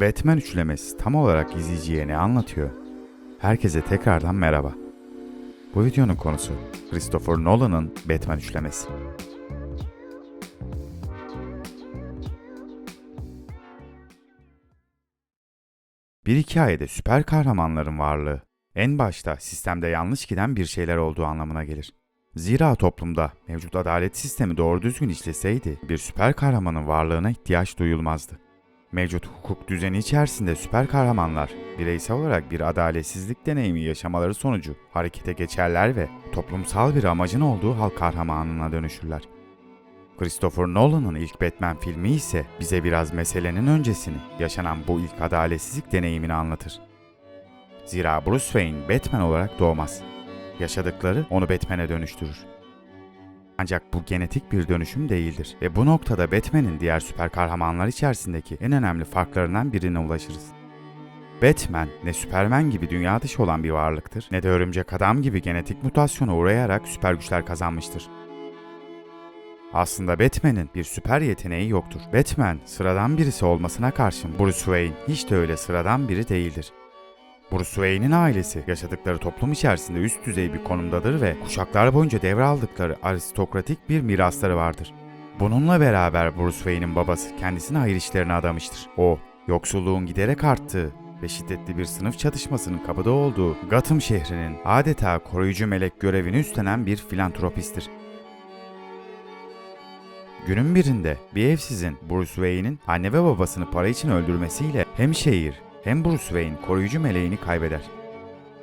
Batman üçlemesi tam olarak izleyiciye ne anlatıyor? Herkese tekrardan merhaba. Bu videonun konusu Christopher Nolan'ın Batman üçlemesi. Bir hikayede süper kahramanların varlığı en başta sistemde yanlış giden bir şeyler olduğu anlamına gelir. Zira toplumda mevcut adalet sistemi doğru düzgün işleseydi bir süper kahramanın varlığına ihtiyaç duyulmazdı. Mevcut hukuk düzeni içerisinde süper kahramanlar bireysel olarak bir adaletsizlik deneyimi yaşamaları sonucu harekete geçerler ve toplumsal bir amacın olduğu halk kahramanına dönüşürler. Christopher Nolan'ın ilk Batman filmi ise bize biraz meselenin öncesini, yaşanan bu ilk adaletsizlik deneyimini anlatır. Zira Bruce Wayne Batman olarak doğmaz. Yaşadıkları onu Batman'e dönüştürür. Ancak bu genetik bir dönüşüm değildir ve bu noktada Batman'in diğer süper kahramanlar içerisindeki en önemli farklarından birine ulaşırız. Batman ne Superman gibi dünya dışı olan bir varlıktır ne de örümcek adam gibi genetik mutasyona uğrayarak süper güçler kazanmıştır. Aslında Batman'in bir süper yeteneği yoktur. Batman sıradan birisi olmasına karşın Bruce Wayne hiç de öyle sıradan biri değildir. Bruce Wayne'in ailesi yaşadıkları toplum içerisinde üst düzey bir konumdadır ve kuşaklar boyunca devraldıkları aristokratik bir mirasları vardır. Bununla beraber Bruce Wayne'in babası kendisini hayır işlerine adamıştır. O, yoksulluğun giderek arttığı ve şiddetli bir sınıf çatışmasının kapıda olduğu Gotham şehrinin adeta koruyucu melek görevini üstlenen bir filantropisttir. Günün birinde bir evsizin Bruce Wayne'in anne ve babasını para için öldürmesiyle hem şehir hem Bruce Wayne koruyucu meleğini kaybeder.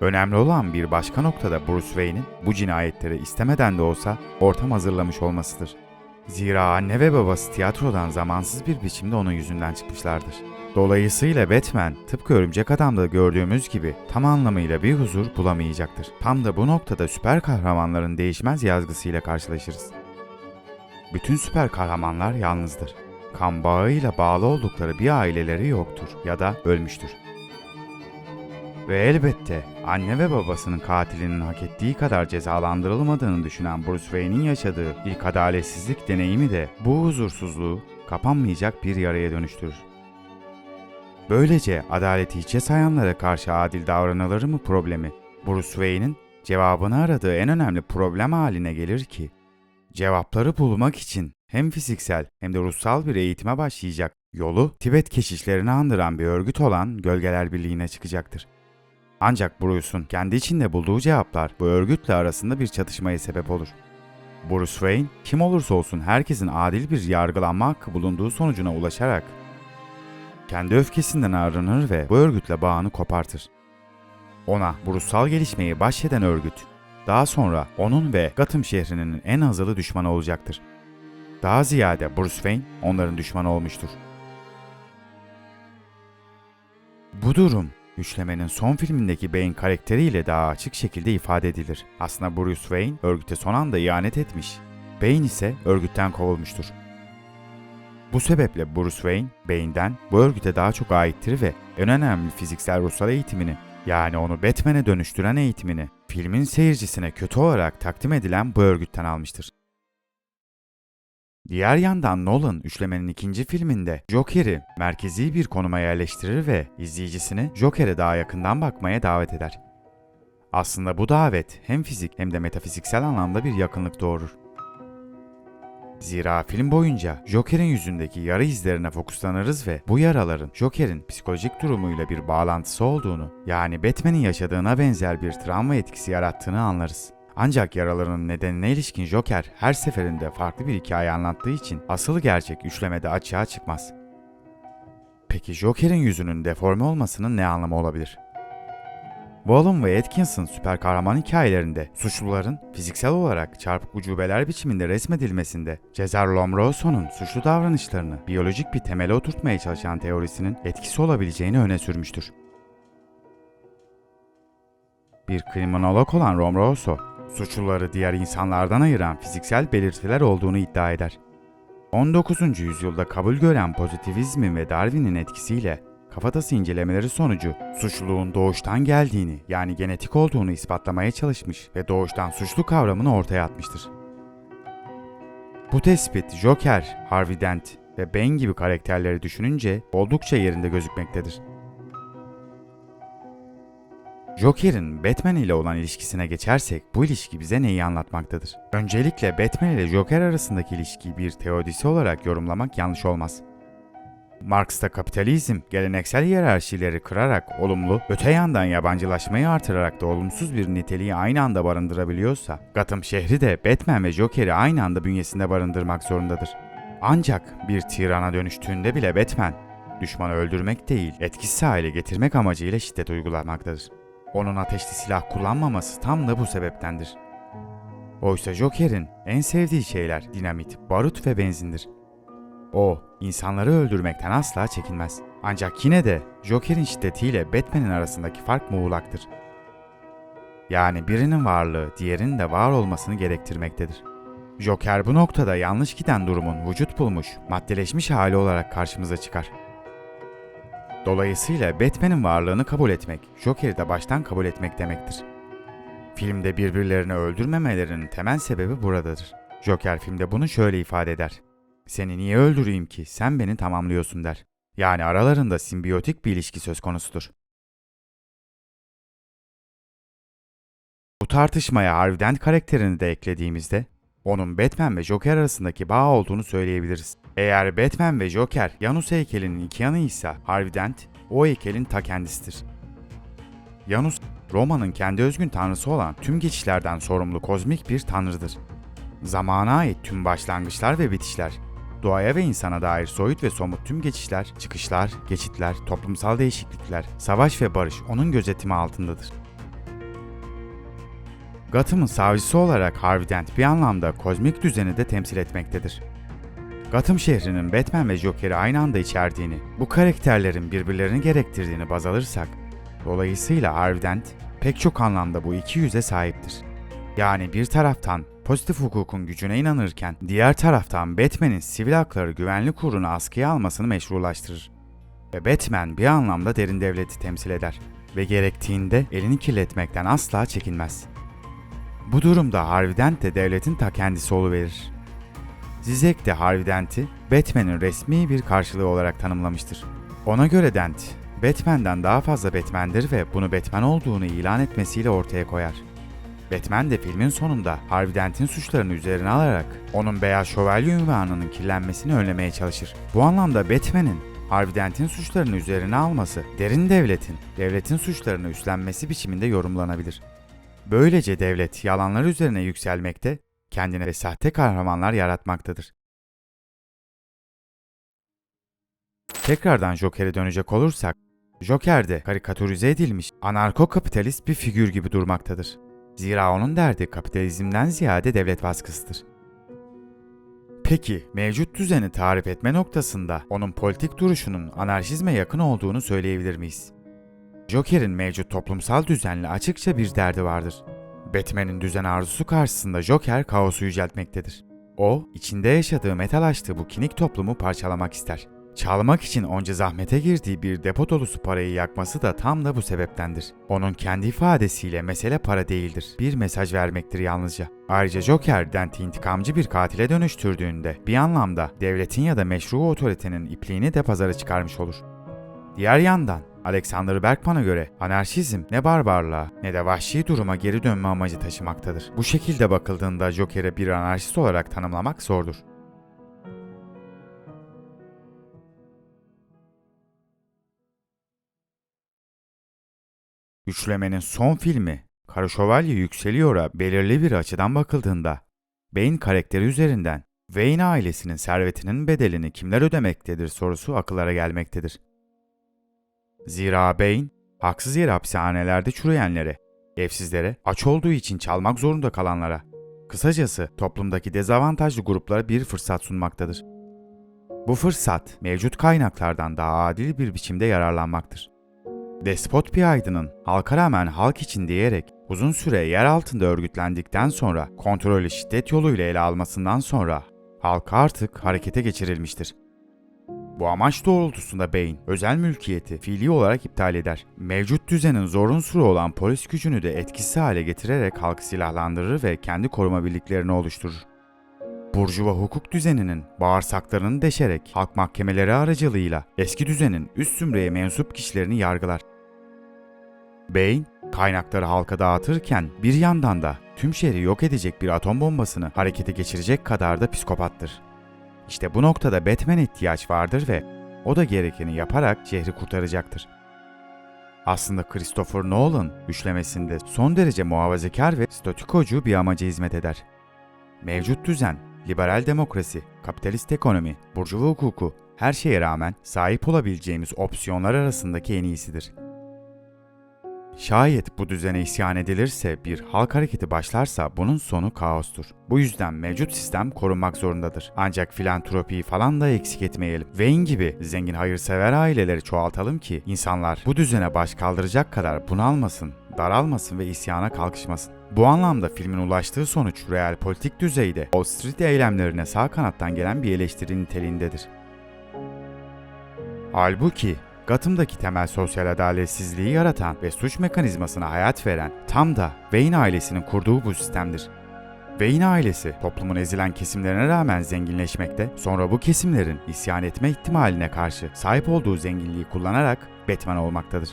Önemli olan bir başka noktada Bruce Wayne'in bu cinayetleri istemeden de olsa ortam hazırlamış olmasıdır. Zira anne ve babası tiyatrodan zamansız bir biçimde onun yüzünden çıkmışlardır. Dolayısıyla Batman tıpkı Örümcek Adam'da gördüğümüz gibi tam anlamıyla bir huzur bulamayacaktır. Tam da bu noktada süper kahramanların değişmez yazgısıyla karşılaşırız. Bütün süper kahramanlar yalnızdır. Kan bağıyla bağlı oldukları bir aileleri yoktur ya da ölmüştür. Ve elbette anne ve babasının katilinin hak ettiği kadar cezalandırılmadığını düşünen Bruce Wayne'in yaşadığı ilk adaletsizlik deneyimi de bu huzursuzluğu kapanmayacak bir yaraya dönüştürür. Böylece adaleti hiçe sayanlara karşı adil davranılır mı problemi Bruce Wayne'in cevabını aradığı en önemli problem haline gelir ki Cevapları bulmak için hem fiziksel hem de ruhsal bir eğitime başlayacak yolu Tibet keşişlerini andıran bir örgüt olan Gölgeler Birliği'ne çıkacaktır. Ancak Bruce'un kendi içinde bulduğu cevaplar bu örgütle arasında bir çatışmaya sebep olur. Bruce Wayne kim olursa olsun herkesin adil bir yargılanma hakkı bulunduğu sonucuna ulaşarak kendi öfkesinden arınır ve bu örgütle bağını kopartır. Ona bu ruhsal gelişmeyi bahşeden örgüt daha sonra onun ve Gotham şehrinin en azılı düşmanı olacaktır. Daha ziyade Bruce Wayne onların düşmanı olmuştur. Bu durum üçlemenin son filmindeki Bane karakteriyle daha açık şekilde ifade edilir. Aslında Bruce Wayne örgüte son anda ihanet etmiş. Bane ise örgütten kovulmuştur. Bu sebeple Bruce Wayne, Bane'den bu örgüte daha çok aittir ve en önemli fiziksel ruhsal eğitimini yani onu Batman'e dönüştüren eğitimini filmin seyircisine kötü olarak takdim edilen bu örgütten almıştır. Diğer yandan Nolan üçlemenin ikinci filminde Joker'i merkezi bir konuma yerleştirir ve izleyicisini Joker'e daha yakından bakmaya davet eder. Aslında bu davet hem fizik hem de metafiziksel anlamda bir yakınlık doğurur. Zira film boyunca Joker'in yüzündeki yara izlerine fokuslanırız ve bu yaraların Joker'in psikolojik durumuyla bir bağlantısı olduğunu, yani Batman'in yaşadığına benzer bir travma etkisi yarattığını anlarız. Ancak yaraların nedenine ilişkin Joker her seferinde farklı bir hikaye anlattığı için asıl gerçek üçlemede açığa çıkmaz. Peki Joker'in yüzünün deforme olmasının ne anlamı olabilir? Wallum ve Atkinson süper kahraman hikayelerinde suçluların fiziksel olarak çarpık ucubeler biçiminde resmedilmesinde Cesar Lombroso'nun suçlu davranışlarını biyolojik bir temele oturtmaya çalışan teorisinin etkisi olabileceğini öne sürmüştür. Bir kriminolog olan Lombroso, suçluları diğer insanlardan ayıran fiziksel belirtiler olduğunu iddia eder. 19. yüzyılda kabul gören pozitivizmin ve Darwin'in etkisiyle kafatası incelemeleri sonucu suçluluğun doğuştan geldiğini yani genetik olduğunu ispatlamaya çalışmış ve doğuştan suçlu kavramını ortaya atmıştır. Bu tespit Joker, Harvey Dent ve Bane gibi karakterleri düşününce oldukça yerinde gözükmektedir. Joker'in Batman ile olan ilişkisine geçersek bu ilişki bize neyi anlatmaktadır? Öncelikle Batman ile Joker arasındaki ilişkiyi bir teodisi olarak yorumlamak yanlış olmaz. Marx'ta kapitalizm, geleneksel hiyerarşileri kırarak olumlu, öte yandan yabancılaşmayı artırarak da olumsuz bir niteliği aynı anda barındırabiliyorsa, Gotham şehri de Batman ve Joker'i aynı anda bünyesinde barındırmak zorundadır. Ancak bir tirana dönüştüğünde bile Batman, düşmanı öldürmek değil, etkisiz hale getirmek amacıyla şiddet uygulamaktadır. Onun ateşli silah kullanmaması tam da bu sebeptendir. Oysa Joker'in en sevdiği şeyler dinamit, barut ve benzindir. O, insanları öldürmekten asla çekinmez. Ancak yine de Joker'in şiddetiyle Batman'in arasındaki fark muğlaktır. Yani birinin varlığı diğerinin de var olmasını gerektirmektedir. Joker bu noktada yanlış giden durumun vücut bulmuş, maddeleşmiş hali olarak karşımıza çıkar. Dolayısıyla Batman'in varlığını kabul etmek, Joker'i de baştan kabul etmek demektir. Filmde birbirlerini öldürmemelerinin temel sebebi buradadır. Joker filmde bunu şöyle ifade eder. Seni niye öldüreyim ki? Sen beni tamamlıyorsun der. Yani aralarında simbiyotik bir ilişki söz konusudur. Bu tartışmaya Harvey Dent karakterini de eklediğimizde onun Batman ve Joker arasındaki bağ olduğunu söyleyebiliriz. Eğer Batman ve Joker Janus heykelinin iki yanıysa Harvey Dent o heykelin ta kendisidir. Janus, Roma'nın kendi özgün tanrısı olan tüm geçişlerden sorumlu kozmik bir tanrıdır. Zamana ait tüm başlangıçlar ve bitişler, doğaya ve insana dair soyut ve somut tüm geçişler, çıkışlar, geçitler, toplumsal değişiklikler, savaş ve barış onun gözetimi altındadır. Gotham'ın savcısı olarak Harvey Dent bir anlamda kozmik düzeni de temsil etmektedir. Gotham şehrinin Batman ve Joker'i aynı anda içerdiğini, bu karakterlerin birbirlerini gerektirdiğini baz alırsak, dolayısıyla Harvey Dent pek çok anlamda bu iki yüze sahiptir. Yani bir taraftan pozitif hukukun gücüne inanırken diğer taraftan Batman'in sivil hakları güvenlik kurulunu askıya almasını meşrulaştırır. Ve Batman bir anlamda derin devleti temsil eder ve gerektiğinde elini kirletmekten asla çekinmez. Bu durumda Harvey Dent de devletin ta kendisi oluverir. Zizek de Harvey Dent'i Batman'in resmi bir karşılığı olarak tanımlamıştır. Ona göre Dent, Batman'den daha fazla Batman'dir ve bunu Batman olduğunu ilan etmesiyle ortaya koyar. Batman de filmin sonunda Harvey Dent'in suçlarını üzerine alarak onun Beyaz Şövalye ünvanının kirlenmesini önlemeye çalışır. Bu anlamda Batman'in Harvey Dent'in suçlarını üzerine alması, derin devletin, devletin suçlarını üstlenmesi biçiminde yorumlanabilir. Böylece devlet yalanlar üzerine yükselmekte, kendine sahte kahramanlar yaratmaktadır. Tekrardan Joker'e dönecek olursak, Joker de karikatürize edilmiş anarko-kapitalist bir figür gibi durmaktadır. Zira onun derdi kapitalizmden ziyade devlet baskısıdır. Peki mevcut düzeni tarif etme noktasında onun politik duruşunun anarşizme yakın olduğunu söyleyebilir miyiz? Joker'in mevcut toplumsal düzenle açıkça bir derdi vardır. Batman'in düzen arzusu karşısında Joker kaosu yüceltmektedir. O, içinde yaşadığı metal açtığı bu kinik toplumu parçalamak ister. Çalmak için onca zahmete girdiği bir depo dolusu parayı yakması da tam da bu sebeptendir. Onun kendi ifadesiyle mesele para değildir. Bir mesaj vermektir yalnızca. Ayrıca Joker, Dent'i intikamcı bir katile dönüştürdüğünde bir anlamda devletin ya da meşru otoritenin ipliğini de pazara çıkarmış olur. Diğer yandan Alexander Bergman'a göre anarşizm ne barbarlığa ne de vahşi duruma geri dönme amacı taşımaktadır. Bu şekilde bakıldığında Joker'i bir anarşist olarak tanımlamak zordur. Üçlemenin son filmi Kara Şövalye Yükseliyor'a belirli bir açıdan bakıldığında Bane karakteri üzerinden Wayne ailesinin servetinin bedelini kimler ödemektedir sorusu akıllara gelmektedir. Zira Bane, haksız yere hapishanelerde çürüyenlere, evsizlere, aç olduğu için çalmak zorunda kalanlara, kısacası toplumdaki dezavantajlı gruplara bir fırsat sunmaktadır. Bu fırsat mevcut kaynaklardan daha adil bir biçimde yararlanmaktır. Despot bir aydının halka rağmen halk için diyerek uzun süre yer altında örgütlendikten sonra kontrolü şiddet yoluyla ele almasından sonra halka artık harekete geçirilmiştir. Bu amaç doğrultusunda Bane, özel mülkiyeti fiili olarak iptal eder. Mevcut düzenin zor unsuru olan polis gücünü de etkisiz hale getirerek halkı silahlandırır ve kendi koruma birliklerini oluşturur. Burjuva hukuk düzeninin bağırsaklarını deşerek halk mahkemeleri aracılığıyla eski düzenin üst zümreye mensup kişilerini yargılar. Beyin, kaynakları halka dağıtırken bir yandan da tüm şehri yok edecek bir atom bombasını harekete geçirecek kadar da psikopattır. İşte bu noktada Batman'e ihtiyaç vardır ve o da gerekeni yaparak şehri kurtaracaktır. Aslında Christopher Nolan üçlemesinde son derece muhafazakar ve statükocu bir amaca hizmet eder. Mevcut düzen, liberal demokrasi, kapitalist ekonomi, burjuva hukuku, her şeye rağmen sahip olabileceğimiz opsiyonlar arasındaki en iyisidir. Şayet bu düzene isyan edilirse bir halk hareketi başlarsa bunun sonu kaostur. Bu yüzden mevcut sistem korunmak zorundadır. Ancak filantropiyi falan da eksik etmeyelim. Wayne gibi zengin hayırsever aileleri çoğaltalım ki insanlar bu düzene baş kaldıracak kadar bunalmasın, daralmasın ve isyana kalkışmasın. Bu anlamda filmin ulaştığı sonuç real politik düzeyde Wall Street eylemlerine sağ kanattan gelen bir eleştiri niteliğindedir. Halbuki Gotham'daki temel sosyal adaletsizliği yaratan ve suç mekanizmasına hayat veren tam da Wayne ailesinin kurduğu bu sistemdir. Wayne ailesi toplumun ezilen kesimlerine rağmen zenginleşmekte, sonra bu kesimlerin isyan etme ihtimaline karşı sahip olduğu zenginliği kullanarak Batman olmaktadır.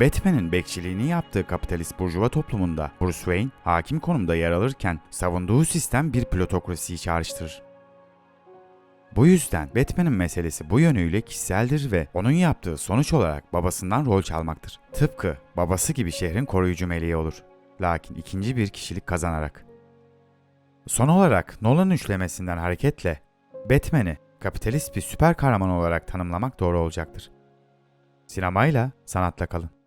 Batman'in bekçiliğini yaptığı kapitalist burjuva toplumunda Bruce Wayne hakim konumda yer alırken savunduğu sistem bir plutokrasiyi çağrıştırır. Bu yüzden Batman'in meselesi bu yönüyle kişiseldir ve onun yaptığı sonuç olarak babasından rol çalmaktır. Tıpkı babası gibi şehrin koruyucu meleği olur. Lakin ikinci bir kişilik kazanarak. Son olarak Nolan üçlemesinden hareketle Batman'i kapitalist bir süper kahraman olarak tanımlamak doğru olacaktır. Sinemayla sanatla kalın.